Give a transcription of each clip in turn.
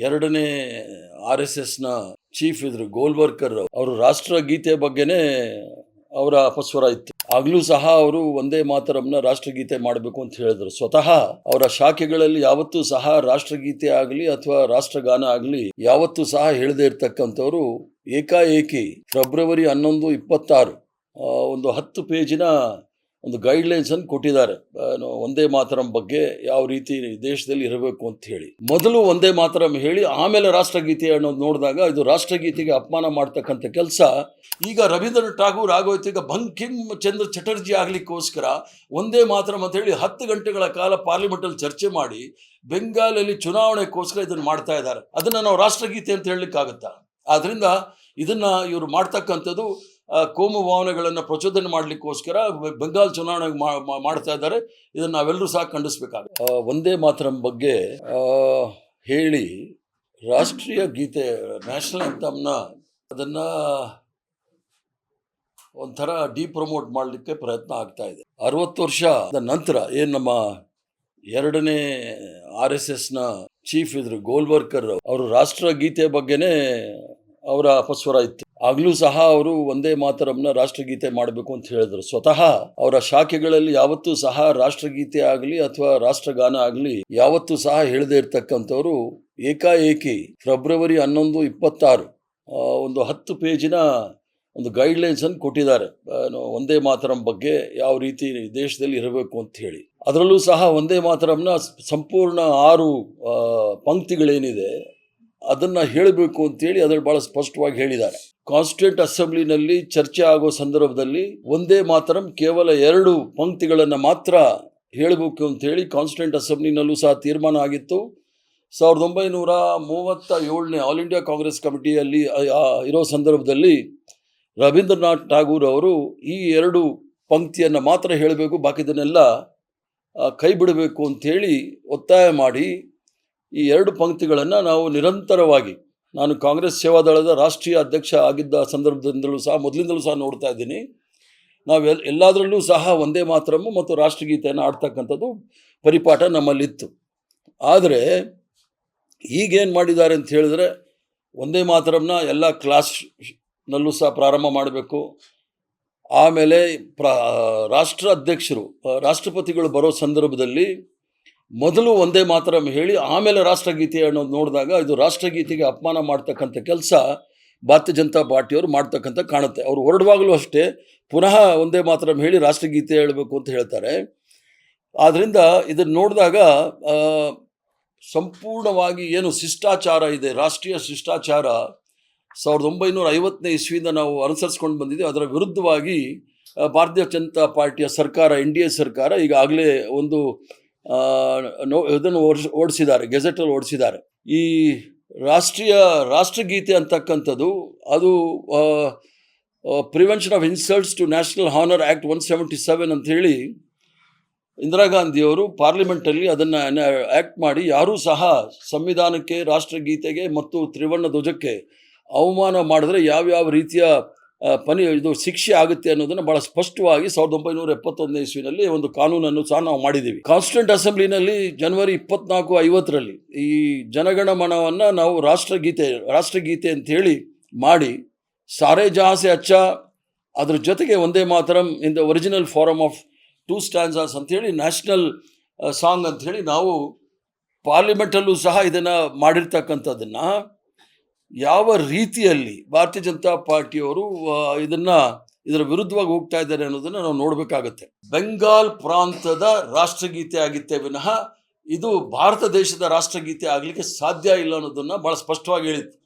ಎರಡನೇ R S ಎಸ್ನ chief ಇದ್ರು, ಗೋಲ್ವರ್ಕರ್ ಅವರು. ರಾಷ್ಟ್ರಗೀತೆ ಬಗ್ಗೆನೇ ಅವರ ಅಪಸ್ವರ ಇತ್ತು. ಆಗ್ಲೂ ಸಹ ಅವರು ಒಂದೇ ಮಾತರಮ್ನ ರಾಷ್ಟ್ರಗೀತೆ ಮಾಡಬೇಕು ಅಂತ ಹೇಳಿದ್ರು. ಸ್ವತಃ ಅವರ ಶಾಖೆಗಳಲ್ಲಿ ಯಾವತ್ತೂ ಸಹ ರಾಷ್ಟ್ರಗೀತೆ ಆಗಲಿ ಅಥವಾ ರಾಷ್ಟ್ರಗಾನ ಆಗಲಿ ಯಾವತ್ತೂ ಸಹ ಹೇಳದೇ ಇರ್ತಕ್ಕಂಥವ್ರು ಏಕಾಏಕಿ ಫೆಬ್ರವರಿ ಹನ್ನೊಂದು ಇಪ್ಪತ್ತಾರು ಒಂದು ಹತ್ತು ಪೇಜಿನ ಒಂದು ಗೈಡ್ಲೈನ್ಸನ್ನು ಕೊಟ್ಟಿದ್ದಾರೆ. ಒಂದೇ ಮಾತರಂ ಬಗ್ಗೆ ಯಾವ ರೀತಿ ದೇಶದಲ್ಲಿ ಇರಬೇಕು ಅಂತ ಹೇಳಿ. ಮೊದಲು ಒಂದೇ ಮಾತರಂ ಹೇಳಿ, ಆಮೇಲೆ ರಾಷ್ಟ್ರಗೀತೆ ಅನ್ನೋದು ನೋಡಿದಾಗ ಇದು ರಾಷ್ಟ್ರಗೀತೆಗೆ ಅಪಮಾನ ಮಾಡ್ತಕ್ಕಂಥ ಕೆಲಸ. ಈಗ ರವೀಂದ್ರನಾಥ್ ಠಾಗೂರ್ ಆಗೋಯ್ತು ಈಗ ಚಂದ್ರ ಚಟರ್ಜಿ ಆಗಲಿಕ್ಕೋಸ್ಕರ ಒಂದೇ ಮಾತರಂ ಅಂತ ಹೇಳಿ ಹತ್ತು ಗಂಟೆಗಳ ಕಾಲ ಪಾರ್ಲಿಮೆಂಟಲ್ಲಿ ಚರ್ಚೆ ಮಾಡಿ ಬೆಂಗಾಲಲ್ಲಿ ಚುನಾವಣೆಗೋಸ್ಕರ ಇದನ್ನು ಮಾಡ್ತಾ ಇದ್ದಾರೆ. ಅದನ್ನು ನಾವು ರಾಷ್ಟ್ರಗೀತೆ ಅಂತ ಹೇಳಲಿಕ್ಕಾಗತ್ತಾ? ಆದ್ದರಿಂದ ಇದನ್ನು ಇವರು ಮಾಡ್ತಕ್ಕಂಥದ್ದು ಕೋಮು ಭಾವನೆಗಳನ್ನು ಪ್ರಚೋದನೆ ಮಾಡಲಿಕ್ಕೋಸ್ಕರ ಬೆಂಗಾಲ್ ಚುನಾವಣೆ ಮಾಡ್ತಾ ಇದ್ದಾರೆ. ಇದನ್ನು ನಾವೆಲ್ಲರೂ ಸಹ ಖಂಡಿಸ್ಬೇಕಾಗುತ್ತೆ. ಒಂದೇ ಮಾತರಂ ಬಗ್ಗೆ ಹೇಳಿ ರಾಷ್ಟ್ರೀಯ ಗೀತೆ, ನ್ಯಾಷನಲ್ ಆ್ಯಂಥಮ್ನ ಅದನ್ನು ಒಂಥರ ಡಿಪ್ರಮೋಟ್ ಮಾಡಲಿಕ್ಕೆ ಪ್ರಯತ್ನ ಆಗ್ತಾ ಇದೆ. ಅರವತ್ತು ವರ್ಷ ನಂತರ ಏನು ನಮ್ಮ ಎರಡನೇ ಆರ್ ಎಸ್ ಎಸ್ನ ಚೀಫ್ ಇದ್ರು ಗೋಲ್ವರ್ಕರ್ ಅವರು ರಾಷ್ಟ್ರ ಗೀತೆ ಬಗ್ಗೆನೇ ಅವರ ಅಪಸ್ವರ ಇತ್ತು. ಆಗ್ಲೂ ಸಹ ಅವರು ಒಂದೇ ಮಾತರಂನ ರಾಷ್ಟ್ರಗೀತೆ ಮಾಡಬೇಕು ಅಂತ ಹೇಳಿದ್ರು. ಸ್ವತಃ ಅವರ ಶಾಖೆಗಳಲ್ಲಿ ಯಾವತ್ತೂ ಸಹ ರಾಷ್ಟ್ರಗೀತೆ ಆಗಲಿ ಅಥವಾ ರಾಷ್ಟ್ರಗಾನ ಆಗಲಿ ಯಾವತ್ತೂ ಸಹ ಹೇಳದೇ ಇರ್ತಕ್ಕಂಥವ್ರು ಏಕಾಏಕಿ ಫೆಬ್ರವರಿ ಹನ್ನೊಂದು ಇಪ್ಪತ್ತಾರು ಒಂದು ಹತ್ತು ಪೇಜಿನ ಒಂದು ಗೈಡ್ಲೈನ್ಸನ್ನು ಕೊಟ್ಟಿದ್ದಾರೆ. ಒಂದೇ ಮಾತರಂ ಬಗ್ಗೆ ಯಾವ ರೀತಿ ದೇಶದಲ್ಲಿ ಇರಬೇಕು ಅಂತ ಹೇಳಿ. ಅದರಲ್ಲೂ ಸಹ ಒಂದೇ ಮಾತರಂನ ಸಂಪೂರ್ಣ ಆರು ಪಂಕ್ತಿಗಳೇನಿದೆ. ಅದನ್ನ ಹೇಳಬೇಕು ಅಂತೇಳಿ ಅದ್ರಲ್ಲಿ ಬಹಳ ಸ್ಪಷ್ಟವಾಗಿ ಹೇಳಿದ್ದಾರೆ. ಕಾನ್ಸ್ಟಿಟ್ಯೂಂಟ್ ಅಸೆಂಬ್ಲಿನಲ್ಲಿ ಚರ್ಚೆ ಆಗೋ ಸಂದರ್ಭದಲ್ಲಿ ಒಂದೇ ಮಾತ್ರಂ ಕೇವಲ ಎರಡು ಪಂಕ್ತಿಗಳನ್ನು ಮಾತ್ರ ಹೇಳಬೇಕು ಅಂತೇಳಿ ಕಾನ್ಸ್ಟಿಟ್ಯೂಂಟ್ ಅಸೆಂಬ್ಲಿನಲ್ಲೂ ಸಹ ತೀರ್ಮಾನ ಆಗಿತ್ತು. ಸಾವಿರದ ಒಂಬೈನೂರ ಮೂವತ್ತ ಏಳನೇ ಆಲ್ ಇಂಡಿಯಾ ಕಾಂಗ್ರೆಸ್ ಕಮಿಟಿಯಲ್ಲಿ ಇರೋ ಸಂದರ್ಭದಲ್ಲಿ ರವೀಂದ್ರನಾಥ್ ಠಾಗೂರ್ ಅವರು ಈ ಎರಡು ಪಂಕ್ತಿಯನ್ನು ಮಾತ್ರ ಹೇಳಬೇಕು, ಬಾಕಿದನ್ನೆಲ್ಲ ಕೈ ಬಿಡಬೇಕು ಅಂಥೇಳಿ ಒತ್ತಾಯ ಮಾಡಿ ಈ ಎರಡು ಪಂಕ್ತಿಗಳನ್ನು ನಾವು ನಿರಂತರವಾಗಿ, ನಾನು ಕಾಂಗ್ರೆಸ್ ಸೇವಾದಳದ ರಾಷ್ಟ್ರೀಯ ಅಧ್ಯಕ್ಷ ಆಗಿದ್ದ ಸಂದರ್ಭದಿಂದಲೂ ಸಹ, ಮೊದಲಿಂದಲೂ ಸಹ ನೋಡ್ತಾ ಇದ್ದೀನಿ. ನಾವು ಎಲ್, ಎಲ್ಲದರಲ್ಲೂ ಸಹ ಒಂದೇ ಮಾತ್ರಮ್ಮ ಮತ್ತು ರಾಷ್ಟ್ರಗೀತೆಯನ್ನು ಆಡ್ತಕ್ಕಂಥದ್ದು ಪರಿಪಾಠ ನಮ್ಮಲ್ಲಿತ್ತು. ಆದರೆ, ಈಗೇನು ಮಾಡಿದ್ದಾರೆ ಅಂತ ಹೇಳಿದ್ರೆ, ಒಂದೇ ಮಾತರಮ್ನ ಎಲ್ಲ ಕ್ಲಾಸ್ನಲ್ಲೂ ಸಹ ಪ್ರಾರಂಭ ಮಾಡಬೇಕು. ಆಮೇಲೆ ಪ್ರ, ರಾಷ್ಟ್ರ ಅಧ್ಯಕ್ಷರು, ರಾಷ್ಟ್ರಪತಿಗಳು ಬರೋ ಸಂದರ್ಭದಲ್ಲಿ ಮೊದಲು ಒಂದೇ ಮಾತ್ರ ಹೇಳಿ, ಆಮೇಲೆ ರಾಷ್ಟ್ರಗೀತೆ ಅನ್ನೋದು ನೋಡಿದಾಗ ಇದು ರಾಷ್ಟ್ರಗೀತೆಗೆ ಅಪಮಾನ ಮಾಡ್ತಕ್ಕಂಥ ಕೆಲಸ ಭಾರತೀಯ ಜನತಾ ಪಾರ್ಟಿಯವರು ಮಾಡ್ತಕ್ಕಂಥ ಕಾಣುತ್ತೆ. ಅವರು ಹೊರಡುವಾಗಲೂ ಅಷ್ಟೇ ಪುನಃ ಒಂದೇ ಮಾತ್ರ ಹೇಳಿ ರಾಷ್ಟ್ರಗೀತೆ ಹೇಳಬೇಕು ಅಂತ ಹೇಳ್ತಾರೆ. ಆದ್ದರಿಂದ ಇದನ್ನು ನೋಡಿದಾಗ ಸಂಪೂರ್ಣವಾಗಿ ಏನು ಶಿಷ್ಟಾಚಾರ ಇದೆ, ರಾಷ್ಟ್ರೀಯ ಶಿಷ್ಟಾಚಾರ ಸಾವಿರದ ಒಂಬೈನೂರ ಐವತ್ತನೇ ಇಸ್ವಿಯಿಂದ ನಾವು ಅನುಸರಿಸ್ಕೊಂಡು ಬಂದಿದ್ದೀವಿ ಅದರ ವಿರುದ್ಧವಾಗಿ ಭಾರತೀಯ ಜನತಾ ಪಾರ್ಟಿಯ ಸರ್ಕಾರ, ಎನ್ ಡಿ ಎ ಸರ್ಕಾರ ಈಗಾಗಲೇ ಒಂದು ಇದನ್ನು ಓಡಿಸ್, ಓಡಿಸಿದ್ದಾರೆ, ಗೆಜೆಟಲ್ಲಿ ಓಡಿಸಿದ್ದಾರೆ. ಈ ರಾಷ್ಟ್ರೀಯ ರಾಷ್ಟ್ರಗೀತೆ ಅಂತಕ್ಕಂಥದ್ದು, ಅದು prevention of insults to national honour act one seventy seven ಅಂತ ಹೇಳಿ ಇಂದಿರಾ ಗಾಂಧಿಯವರು ಪಾರ್ಲಿಮೆಂಟಲ್ಲಿ ಅದನ್ನು ಆ್ಯಕ್ಟ್ ಮಾಡಿ, ಯಾರೂ ಸಹ ಸಂವಿಧಾನಕ್ಕೆ, ರಾಷ್ಟ್ರಗೀತೆಗೆ ಮತ್ತು ತ್ರಿವರ್ಣ ಧ್ವಜಕ್ಕೆ ಅವಮಾನ ಮಾಡಿದ್ರೆ ಯಾವ್ಯಾವ ರೀತಿಯ ಪನಿ, ಇದು ಶಿಕ್ಷೆ ಆಗುತ್ತೆ ಅನ್ನೋದನ್ನು ಬಹಳ ಸ್ಪಷ್ಟವಾಗಿ ಸಾವಿರದ ಒಂಬೈನೂರ ಎಪ್ಪತ್ತೊಂದನೇ ಇಸ್ವಿನಲ್ಲಿ ಒಂದು ಕಾನೂನನ್ನು ಸಹ ನಾವು ಮಾಡಿದ್ದೀವಿ. ಕಾನ್ಸ್ಟಿಟ್ಯೂಂಟ್ ಅಸೆಂಬ್ಲಿನಲ್ಲಿ ಜನವರಿ ಇಪ್ಪತ್ನಾಲ್ಕು ಐವತ್ತರಲ್ಲಿ ಈ ಜನಗಣಮನವನ್ನು ನಾವು ರಾಷ್ಟ್ರಗೀತೆ ರಾಷ್ಟ್ರಗೀತೆ ಅಂತೇಳಿ ಮಾಡಿ, ಸಾರೆ ಜಾಸೆ ಅಚ್ಚ, ಅದ್ರ ಜೊತೆಗೆ Vande Mataram in the original form of two stanzas ಅಂಥೇಳಿ ನ್ಯಾಷನಲ್ ಸಾಂಗ್ ಅಂಥೇಳಿ ನಾವು ಪಾರ್ಲಿಮೆಂಟಲ್ಲೂ ಸಹ ಇದನ್ನು ಮಾಡಿರ್ತಕ್ಕಂಥದ್ದನ್ನು ಯಾವ ರೀತಿಯಲ್ಲಿ ಭಾರತೀಯ ಜನತಾ ಪಾರ್ಟಿಯವರು ಇದನ್ನ ಇದರ ವಿರುದ್ಧವಾಗಿ ಹೋಗ್ತಾ ಇದ್ದಾರೆ ಅನ್ನೋದನ್ನ ನಾವು ನೋಡಬೇಕಾಗುತ್ತೆ. ಬೆಂಗಾಲ್ ಪ್ರಾಂತದ ರಾಷ್ಟ್ರಗೀತೆ ಆಗಿತ್ತೆ ವಿನಃ ಇದು ಭಾರತ ದೇಶದ ರಾಷ್ಟ್ರಗೀತೆ ಆಗಲಿಕ್ಕೆ ಸಾಧ್ಯ ಇಲ್ಲ ಅನ್ನೋದನ್ನ ಬಹಳ ಸ್ಪಷ್ಟವಾಗಿ ಹೇಳಿತ್ತು.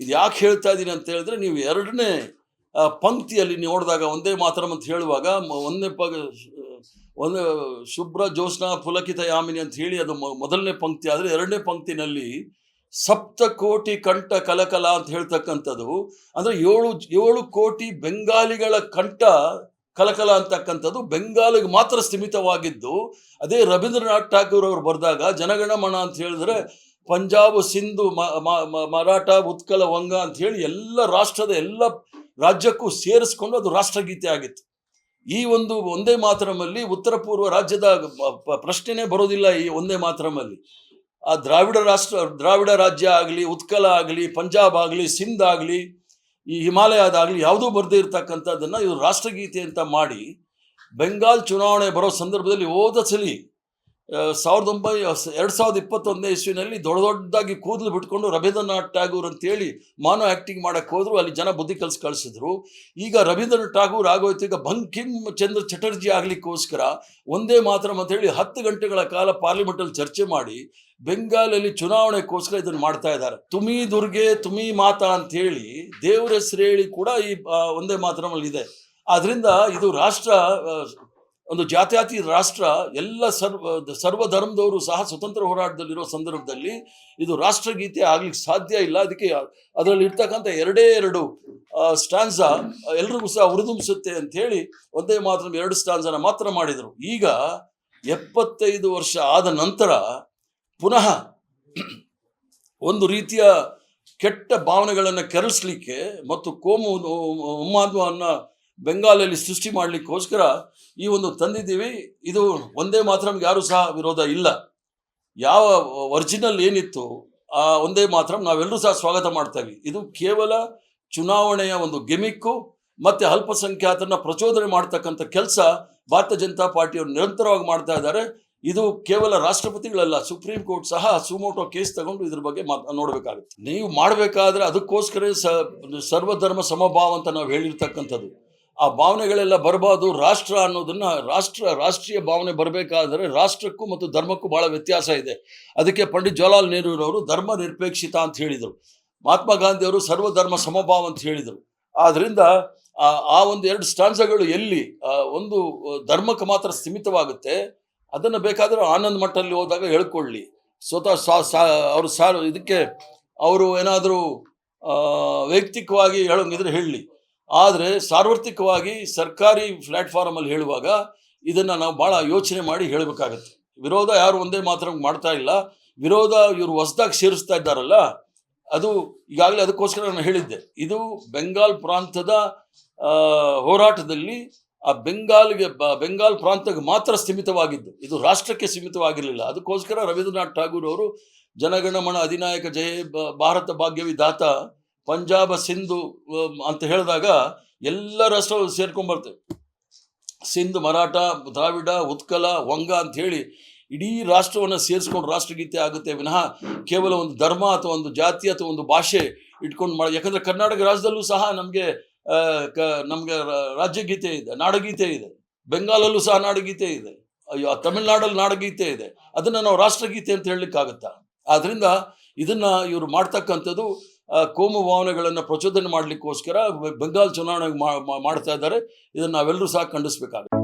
ಇದು ಯಾಕೆ ಹೇಳ್ತಾ ಇದ್ದೀನಿ ಅಂತ ಹೇಳಿದ್ರೆ, ನೀವು ಎರಡನೇ ಪಂಕ್ತಿಯಲ್ಲಿ ನೋಡಿದಾಗ ಒಂದೇ ಮಾತ್ರ ಅಂತ ಹೇಳುವಾಗ ಒಂದೇ ಪ ಒಂದು, ಶುಭ್ರ ಜ್ಯೋತ್ಸ್ನಾ ಪುಲಕಿತ ಯಾಮಿನಿ ಅಂತ ಹೇಳಿ ಅದು ಮೊದಲನೇ ಪಂಕ್ತಿ, ಆದರೆ ಎರಡನೇ ಪಂಕ್ತಿನಲ್ಲಿ ಸಪ್ತ ಕೋಟಿ ಕಂಠ ಕಲಕಲ ಅಂತ ಹೇಳ್ತಕ್ಕಂಥದ್ದು. ಅಂದ್ರೆ ಏಳು ಏಳು ಕೋಟಿ ಬೆಂಗಾಲಿಗಳ ಕಂಠ ಕಲಕಲ ಅಂತಕ್ಕಂಥದ್ದು ಬೆಂಗಾಲಿಗೆ ಮಾತ್ರ ಸೀಮಿತವಾಗಿದ್ದು ಅದೇ ರವೀಂದ್ರನಾಥ್ ಠಾಕೂರ್ ಅವರು ಬರೆದಾಗ ಜನಗಣಮಣ ಅಂತ ಹೇಳಿದ್ರೆ ಪಂಜಾಬ್, ಸಿಂಧು ಮರಾಠ, ಉತ್ಕಲ, ವಂಗ ಅಂತ ಹೇಳಿ ಎಲ್ಲ ರಾಷ್ಟ್ರದ ಎಲ್ಲ ರಾಜ್ಯಕ್ಕೂ ಸೇರಿಸ್ಕೊಂಡು ಅದು ರಾಷ್ಟ್ರಗೀತೆ ಆಗಿತ್ತು. ಈ ಒಂದು ಒಂದೇ ಮಾತ್ರಮಲ್ಲಿ ಉತ್ತರ ಪೂರ್ವ ರಾಜ್ಯದ ಪ್ರಶ್ನೆನೇ ಬರೋದಿಲ್ಲ ಈ ಒಂದೇ ಮಾತರಮಲ್ಲಿ. ಆ ದ್ರಾವಿಡ ರಾಷ್ಟ್ರ ದ್ರಾವಿಡ ರಾಜ್ಯ ಆಗಲಿ ಉತ್ಕಲ ಆಗಲಿ ಪಂಜಾಬ್ ಆಗಲಿ ಸಿಂಧ್ ಆಗಲಿ ಈ ಹಿಮಾಲಯದಾಗಲಿ ಯಾವುದೂ ಬರದೇ ಇರತಕ್ಕಂಥದ್ದನ್ನು ಇವರು ರಾಷ್ಟ್ರಗೀತೆ ಅಂತ ಮಾಡಿ ಬೆಂಗಾಲ್ ಚುನಾವಣೆ ಬರೋ ಸಂದರ್ಭದಲ್ಲಿ ಹೋದ ಸಲಿ ಆ, ಸಾವಿರದ ಒಂಬೈ ಎರಡು ಸಾವಿರದ ಇಪ್ಪತ್ತೊಂದನೇ ಇಸ್ವಿನಲ್ಲಿ ದೊಡ್ಡ ದೊಡ್ಡದಾಗಿ ಕೂದಲು ಬಿಟ್ಕೊಂಡು ರವೀಂದ್ರನಾಥ್ ಟ್ಯಾಗೂರ್ ಅಂತೇಳಿ ಮಾನೋ ಆ್ಯಕ್ಟಿಂಗ್ ಮಾಡೋಕ್ಕೆ ಹೋದರು. ಅಲ್ಲಿ ಜನ ಬುದ್ಧಿ ಕಲ್ಸಿ ಕಳಿಸಿದ್ರು. ಈಗ ರವೀಂದ್ರನಾಥ್ ಟ್ಯಾಗೂರ್ ಆಗೋಯ್ತು. ಈಗ ಬಂಕಿಮ್ ಚಂದ್ರ ಚಟರ್ಜಿ ಆಗಲಿಕ್ಕೋಸ್ಕರ ಒಂದೇ ಮಾತ್ರ ಅಂತ ಹೇಳಿ ಹತ್ತು ಗಂಟೆಗಳ ಕಾಲ ಪಾರ್ಲಿಮೆಂಟಲ್ಲಿ ಚರ್ಚೆ ಮಾಡಿ ಬೆಂಗಾಲಲ್ಲಿ ಚುನಾವಣೆಗೋಸ್ಕರ ಇದನ್ನು ಮಾಡ್ತಾ ಇದ್ದಾರೆ. ತುಮಿ ದುರ್ಗೆ, ತುಮಿ ಮಾತಾ ಅಂತೇಳಿ ದೇವ್ರ ಹೆಸರು ಹೇಳಿ ಕೂಡ ಈ ಒಂದೇ ಮಾತ್ರಮಲ್ಲಿ ಇದೆ ಆದ್ದರಿಂದ ಇದು ರಾಷ್ಟ್ರ ಒಂದು ಜಾತ್ಯಾತಿ ರಾಷ್ಟ್ರ, ಎಲ್ಲ ಸರ್ವ ಸರ್ವ ಧರ್ಮದವರು ಸಹ ಸ್ವತಂತ್ರ ಹೋರಾಟದಲ್ಲಿರೋ ಸಂದರ್ಭದಲ್ಲಿ ಇದು ರಾಷ್ಟ್ರಗೀತೆ ಆಗ್ಲಿಕ್ಕೆ ಸಾಧ್ಯ ಇಲ್ಲ. ಅದಕ್ಕೆ ಅದರಲ್ಲಿ ಇರ್ತಕ್ಕಂಥ ಎರಡೇ ಎರಡು ಸ್ಟಾನ್ಸ ಎಲ್ರಿಗೂ ಸಹ ಹುರಿದುಂಬಿಸುತ್ತೆ ಅಂತ ಹೇಳಿ ಒಂದೇ ಮಾತ್ರ ಎರಡು ಸ್ಟಾನ್ಸನ ಮಾತ್ರ ಮಾಡಿದರು. ಈಗ ಎಪ್ಪತ್ತೈದು ವರ್ಷ ಆದ ನಂತರ ಪುನಃ ಒಂದು ರೀತಿಯ ಕೆಟ್ಟ ಭಾವನೆಗಳನ್ನು ಕೆರಳಿಸ್ಲಿಕ್ಕೆ ಮತ್ತು ಕೋಮು ಉನ್ಮಾದವನ್ನು ಬೆಂಗಾಲಲ್ಲಿ ಸೃಷ್ಟಿ ಮಾಡಲಿಕ್ಕೋಸ್ಕರ ಈ ಒಂದು ತಂದಿದ್ದೀವಿ. ಇದು ಒಂದೇ ಮಾತ್ರ ಯಾರೂ ಸಹ ವಿರೋಧ ಇಲ್ಲ. ಯಾವ ಒರಿಜಿನಲ್ ಏನಿತ್ತು, ಆ ಒಂದೇ ಮಾತ್ರ ನಾವೆಲ್ಲರೂ ಸಹ ಸ್ವಾಗತ ಮಾಡ್ತೇವೆ ಇದು ಕೇವಲ ಚುನಾವಣೆಯ ಒಂದು ಗೆಮಿಕ್ಕು, ಮತ್ತು ಅಲ್ಪಸಂಖ್ಯಾತರನ್ನ ಪ್ರಚೋದನೆ ಮಾಡ್ತಕ್ಕಂಥ ಕೆಲಸ ಭಾರತೀಯ ಜನತಾ ಪಾರ್ಟಿಯವರು ನಿರಂತರವಾಗಿ ಮಾಡ್ತಾ ಇದ್ದಾರೆ. ಇದು ಕೇವಲ ರಾಷ್ಟ್ರಪತಿಗಳಲ್ಲ, ಸುಪ್ರೀಂ ಕೋರ್ಟ್ ಸಹ ಸುಮೋಟೋ ಕೇಸ್ ತಗೊಂಡು ಇದ್ರ ಬಗ್ಗೆ ಮಾತ್ ನೋಡಬೇಕಾಗುತ್ತೆ. ನೀವು ಮಾಡಬೇಕಾದ್ರೆ ಅದಕ್ಕೋಸ್ಕರ ಸರ್ವಧರ್ಮ ಸಮಭಾವ ಅಂತ ನಾವು ಹೇಳಿರ್ತಕ್ಕಂಥದ್ದು. ಆ ಭಾವನೆಗಳೆಲ್ಲ ಬರಬಾರ್ದು. ರಾಷ್ಟ್ರ ಅನ್ನೋದನ್ನ ರಾಷ್ಟ್ರ ರಾಷ್ಟ್ರೀಯ ಭಾವನೆ ಬರಬೇಕಾದರೆ ರಾಷ್ಟ್ರಕ್ಕೂ ಮತ್ತು ಧರ್ಮಕ್ಕೂ ಬಹಳ ವ್ಯತ್ಯಾಸ ಇದೆ. ಅದಕ್ಕೆ ಪಂಡಿತ್ ಜವಾಹರ್ಲಾಲ್ ನೆಹರೂರವರು ಧರ್ಮ ನಿರ್ಪೇಕ್ಷಿತ ಅಂತ ಹೇಳಿದರು. ಮಹಾತ್ಮ ಗಾಂಧಿಯವರು ಸರ್ವಧರ್ಮ ಸಮಭಾವ ಅಂತ ಹೇಳಿದರು. ಆದ್ದರಿಂದ ಆ ಒಂದು ಎರಡು ಸ್ಟಾನ್ಸಗಳು ಎಲ್ಲಿ ಒಂದು ಧರ್ಮಕ್ಕೆ ಮಾತ್ರ ಸೀಮಿತವಾಗುತ್ತೆ, ಅದನ್ನು ಬೇಕಾದರೆ ಆನಂದ್ ಮಠಲ್ಲಿ ಹೋದಾಗ ಹೇಳ್ಕೊಳ್ಳಿ. ಸ್ವತಃ ಅವರು ಸಾರ್, ಇದಕ್ಕೆ ಅವರು ಏನಾದರೂ ವೈಯಕ್ತಿಕವಾಗಿ ಹೇಳೋಂಗಿದ್ರೆ ಹೇಳಲಿ ಆದರೆ ಸಾರ್ವತ್ರಿಕವಾಗಿ ಸರ್ಕಾರಿ ಪ್ಲ್ಯಾಟ್ಫಾರ್ಮಲ್ಲಿ ಹೇಳುವಾಗ ಇದನ್ನು ನಾವು ಭಾಳ ಯೋಚನೆ ಮಾಡಿ ಹೇಳಬೇಕಾಗತ್ತೆ. ವಿರೋಧ ಯಾರು ಒಂದೇ ಮಾತ್ರ ಮಾಡ್ತಾ ಇಲ್ಲ. ವಿರೋಧ ಇವರು ಹೊಸದಾಗಿ ಸೇರಿಸ್ತಾ ಇದ್ದಾರಲ್ಲ, ಅದು ಈಗಾಗಲೇ ಅದಕ್ಕೋಸ್ಕರ ನಾನು ಹೇಳಿದ್ದೆ. ಇದು ಬೆಂಗಾಲ್ ಪ್ರಾಂತದ ಹೋರಾಟದಲ್ಲಿ ಆ ಬೆಂಗಾಲ್ಗೆ ಬೆಂಗಾಲ್ ಪ್ರಾಂತಕ್ಕೆ ಮಾತ್ರ ಸೀಮಿತವಾಗಿದ್ದು. ಇದು ರಾಷ್ಟ್ರಕ್ಕೆ ಸೀಮಿತವಾಗಿರಲಿಲ್ಲ. ಅದಕ್ಕೋಸ್ಕರ ರವೀಂದ್ರನಾಥ್ ಠಾಗೂರ್ ಅವರು, ಜನಗಣಮನ ಅಧಿನಾಯಕ ಜಯ ಭಾರತ ಭಾಗ್ಯ ವಿಧಾತ ಪಂಜಾಬ ಸಿಂಧು ಅಂತ ಹೇಳಿದಾಗ ಎಲ್ಲ ರಾಷ್ಟ್ರಗಳು ಸೇರ್ಕೊಂಡ್ಬರ್ತೇವೆ ಸಿಂಧ್, ಮರಾಠ, ದ್ರಾವಿಡ, ಉತ್ಕಲ, ವಂಗ ಅಂತ ಹೇಳಿ ಇಡೀ ರಾಷ್ಟ್ರವನ್ನು ಸೇರಿಸ್ಕೊಂಡು ರಾಷ್ಟ್ರಗೀತೆ ಆಗುತ್ತೆ. ವಿನಃ ಕೇವಲ ಒಂದು ಧರ್ಮ ಅಥವಾ ಒಂದು ಜಾತಿ ಅಥವಾ ಒಂದು ಭಾಷೆ ಇಟ್ಕೊಂಡು ಮಾಡಿ, ಯಾಕಂದ್ರೆ ಕರ್ನಾಟಕ ರಾಜ್ಯದಲ್ಲೂ ಸಹ ನಮಗೆ ಕ, ನಮಗೆ ರಾಜ್ಯಗೀತೆ ಇದೆ, ನಾಡಗೀತೆ ಇದೆ. ಬೆಂಗಾಲಲ್ಲೂ ಸಹ ನಾಡಗೀತೆ ಇದೆ. ಅಯ್ಯೋ ತಮಿಳ್ನಾಡಲ್ಲಿ ನಾಡಗೀತೆ ಇದೆ. ಅದನ್ನು ನಾವು ರಾಷ್ಟ್ರಗೀತೆ ಅಂತ ಹೇಳಲಿಕ್ಕಾಗತ್ತಾ? ಆದ್ದರಿಂದ ಇದನ್ನು ಇವರು ಮಾಡ್ತಕ್ಕಂಥದ್ದು ಕೋಮು ಭಾವನೆಗಳನ್ನು ಪ್ರಚೋದನೆ ಮಾಡಲಿಕ್ಕೋಸ್ಕರ ಬೆಂಗಾಲ್ ಚುನಾವಣೆ ಮಾಡ್ತಾ ಇದ್ದಾರೆ. ಇದನ್ನು ನಾವೆಲ್ಲರೂ ಸಹ ಖಂಡಿಸ್ಬೇಕಾಗುತ್ತೆ.